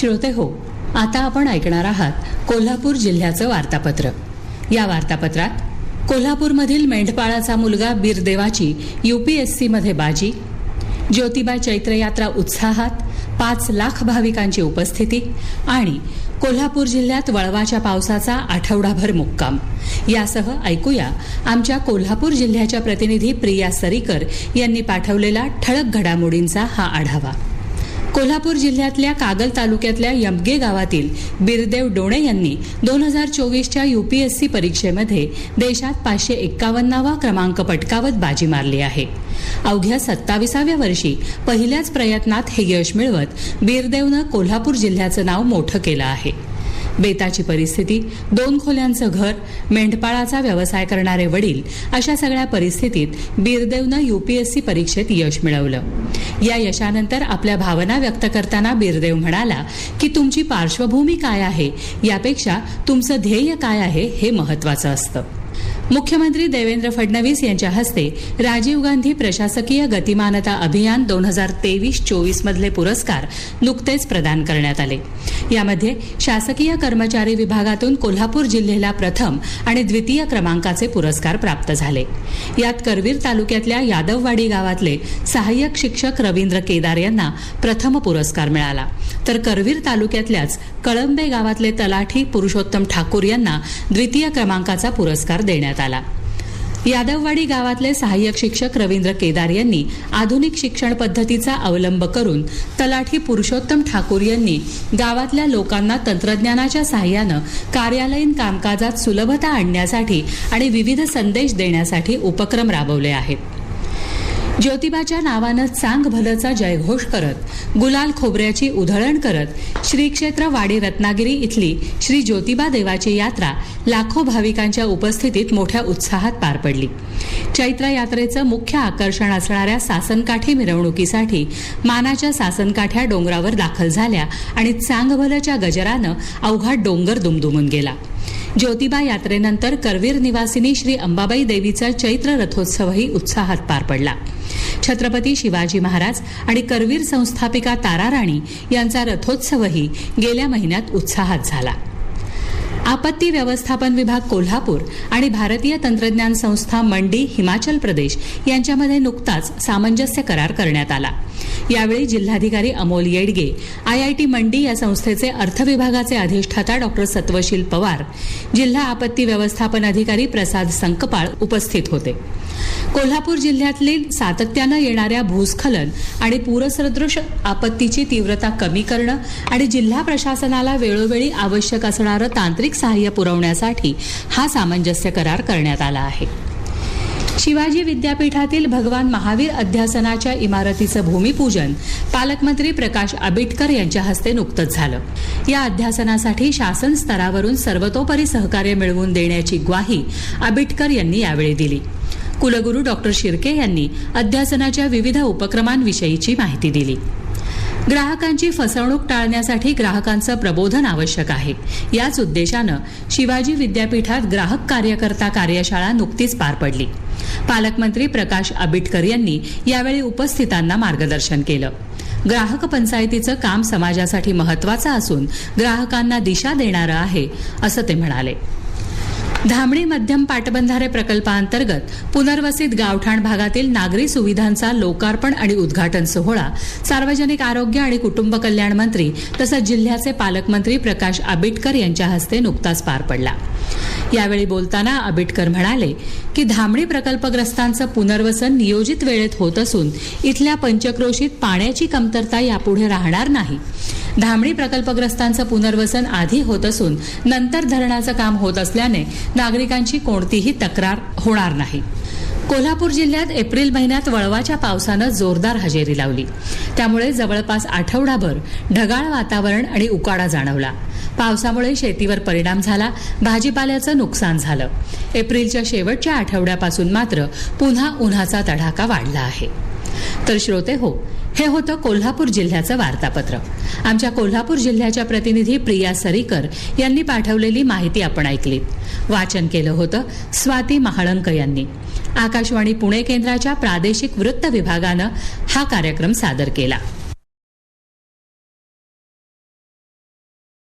श्रोते हो आता आपण ऐकणार आहात कोल्हापूर जिल्ह्याचं वार्तापत्र. या वार्तापत्रात कोल्हापूरमधील मेंढपाळाचा मुलगा बीरदेवाची युपीएससीमध्ये बाजी ज्योतिबा चैत्रयात्रा उत्साहात पाच लाख भाविकांची उपस्थिती आणि कोल्हापूर जिल्ह्यात वळवाच्या पावसाचा आठवडाभर मुक्काम. यासह ऐकूया आमच्या कोल्हापूर जिल्ह्याच्या प्रतिनिधी प्रिया सरीकर यांनी पाठवलेला ठळक घडामोडींचा हा आढावा. कोल्हापूर जिल्ह्यातल्या कागल तालुक्यातल्या यमगे गावातील बिरदेव डोणे यांनी दोन हजार चोवीसच्या युपीएससी परीक्षेमध्ये देशात पाचशे एक्कावन्नावा क्रमांक पटकावत बाजी मारली आहे. अवघ्या सत्ताविसाव्या वर्षी पहिल्याच प्रयत्नात हे यश मिळवत बिरदेवनं कोल्हापूर जिल्ह्याचं नाव मोठं केलं आहे. बेताची परिस्थिती दोन खोल्यांचं घर मेंढपाळाचा व्यवसाय करणारे वडील अशा सगळ्या परिस्थितीत बिरदेवनं युपीएससी परीक्षेत यश मिळवलं. या यशानंतर आपल्या भावना व्यक्त करताना बिरदेव म्हणाला की तुमची पार्श्वभूमी काय आहे? यापेक्षा तुमचं ध्येय काय आहे हे महत्वाचं असतं. मुख्यमंत्री देवेंद्र फडणवीस यांच्या हस्ते राजीव गांधी प्रशासकीय गतिमानता अभियान दोन हजार तेवीस चोवीस मधले पुरस्कार नुकतेच प्रदान करण्यात आले. यामध्ये शासकीय कर्मचारी विभागातून कोल्हापूर जिल्ह्याला प्रथम आणि द्वितीय क्रमांकाचे पुरस्कार प्राप्त झाले. यात करवीर तालुक्यातल्या यादववाडी गावातले सहाय्यक शिक्षक रवींद्र केदार यांना प्रथम पुरस्कार मिळाला. तर करवीर तालुक्यातल्याच कळंबे गावातले तलाठी पुरुषोत्तम ठाकूर यांना द्वितीय क्रमांकाचा पुरस्कार देण्यात आला. यादववाडी गावातले सहाय्यक शिक्षक रवींद्र केदार यांनी आधुनिक शिक्षण पद्धतीचा अवलंब करून तलाठी पुरुषोत्तम ठाकूर यांनी गावातल्या लोकांना तंत्रज्ञानाच्या सहाय्यानं कार्यालयीन कामकाजात सुलभता आणण्यासाठी आणि विविध संदेश देण्यासाठी उपक्रम राबवले आहेत. ज्योतिबाच्या नावानं चांग भलचा जयघोष करत गुलाल खोबऱ्याची उधळण करत श्री क्षेत्र वाडी रत्नागिरी इथली श्री ज्योतिबा देवाची यात्रा लाखो भाविकांच्या उपस्थितीत मोठ्या उत्साहात पार पडली. चैत्र यात्रेचं मुख्य आकर्षण असणाऱ्या सासनकाठी मिरवणुकीसाठी मानाच्या सासनकाठ्या डोंगरावर दाखल झाल्या आणि चांगभलच्या गजरानं अवघा डोंगर दुमदुमून गेला. ज्योतिबा यात्रेनंतर करवीर निवासिनी श्री अंबाबाई देवीचा चैत्र रथोत्सवही उत्साहात पार पडला. छत्रपती शिवाजी महाराज आणि करवीर संस्थापिका ताराराणी यांचा रथोत्सवही गेल्या महिन्यात उत्साहात झाला. आपत्ती व्यवस्थापन विभाग कोल्हापूर आणि भारतीय तंत्रज्ञान संस्था मंडी हिमाचल प्रदेश यांच्यामध्ये नुकताच सामंजस्य करार करण्यात आला. यावेळी जिल्हाधिकारी अमोल येडगे आयआयटी मंडी या संस्थेचे अर्थ विभागाचे अधिष्ठाता डॉक्टर सत्वशील पवार जिल्हा आपत्ती व्यवस्थापन अधिकारी प्रसाद संकपाळ उपस्थित होते. कोल्हापूर जिल्ह्यातली सातत्यानं येणाऱ्या भूस्खलन आणि पूरसदृश आपत्तीची तीव्रता कमी करणं आणि जिल्हा प्रशासनाला वेळोवेळी आवश्यक असणारं तांत्रिक सहाय्य पुरवण्यासाठी हा सामंजस्य करार करण्यात आला आहे. शिवाजी विद्यापीठातील भगवान महावीर अध्यासनाच्या इमारतीचं भूमिपूजन पालकमंत्री प्रकाश आबिटकर यांच्या हस्ते नुकतंच झालं. या अध्यासनासाठी शासन स्तरावरून सर्वतोपरी सहकार्य मिळवून देण्याची ग्वाही आबिटकर यांनी यावेळी दिली. कुलगुरू डॉक्टर शिर्के यांनी अध्यासनाच्या विविध उपक्रमांविषयीची माहिती दिली. ग्राहकांची फसवणूक टाळण्यासाठी ग्राहकांचं प्रबोधन आवश्यक आहे. याच उद्देशानं शिवाजी विद्यापीठात ग्राहक कार्यकर्ता कार्यशाळा नुकतीच पार पडली. पालकमंत्री प्रकाश आबिटकर यांनी यावेळी उपस्थितांना मार्गदर्शन केलं. ग्राहक पंचायतीचं काम समाजासाठी महत्वाचं असून ग्राहकांना दिशा देणारं आहे असं ते म्हणाले. धामणी मध्यम पाटबंधारे प्रकल्पांतर्गत पुनर्वसित गावठाण भागातील नागरी सुविधांचा लोकार्पण आणि उद्घाटन सोहळा सार्वजनिक आरोग्य आणि कुटुंब कल्याण मंत्री तसंच जिल्ह्याचे पालकमंत्री प्रकाश आबिटकर यांच्या हस्ते नुकताच पार पडला. यावेळी बोलताना आबिटकर म्हणाले की धामणी प्रकल्पग्रस्तांचं पुनर्वसन नियोजित वेळेत होत असून इथल्या पंचक्रोशीत पाण्याची कमतरता यापुढे राहणार नाही. धामणी प्रकल्पग्रस्तांचं पुनर्वसन आधी होत असून नंतर धरणाचं काम होत असल्याने नागरिकांची कोणतीही तक्रार होणार नाही. कोल्हापूर जिल्ह्यात एप्रिल महिन्यात वळवाच्या पावसानं जोरदार हजेरी लावली. त्यामुळे जवळपास आठवडाभर ढगाळ वातावरण आणि उकाडा जाणवला. पावसामुळे शेतीवर परिणाम झाला भाजीपाल्याचं नुकसान झालं. एप्रिलच्या शेवटच्या आठवड्यापासून मात्र पुन्हा उन्हाचा तडाखा वाढला आहे. तर श्रोते हो हे होतं कोल्हापूर जिल्ह्याचं वार्तापत्र. आमच्या कोल्हापूर जिल्ह्याच्या प्रतिनिधी प्रिया सरीकर यांनी पाठवलेली माहिती आपण ऐकलीत. वाचन केलं होतं स्वाती महाळंक यांनी. आकाशवाणी पुणे केंद्राच्या प्रादेशिक वृत्त विभागानं हा कार्यक्रम सादर केला.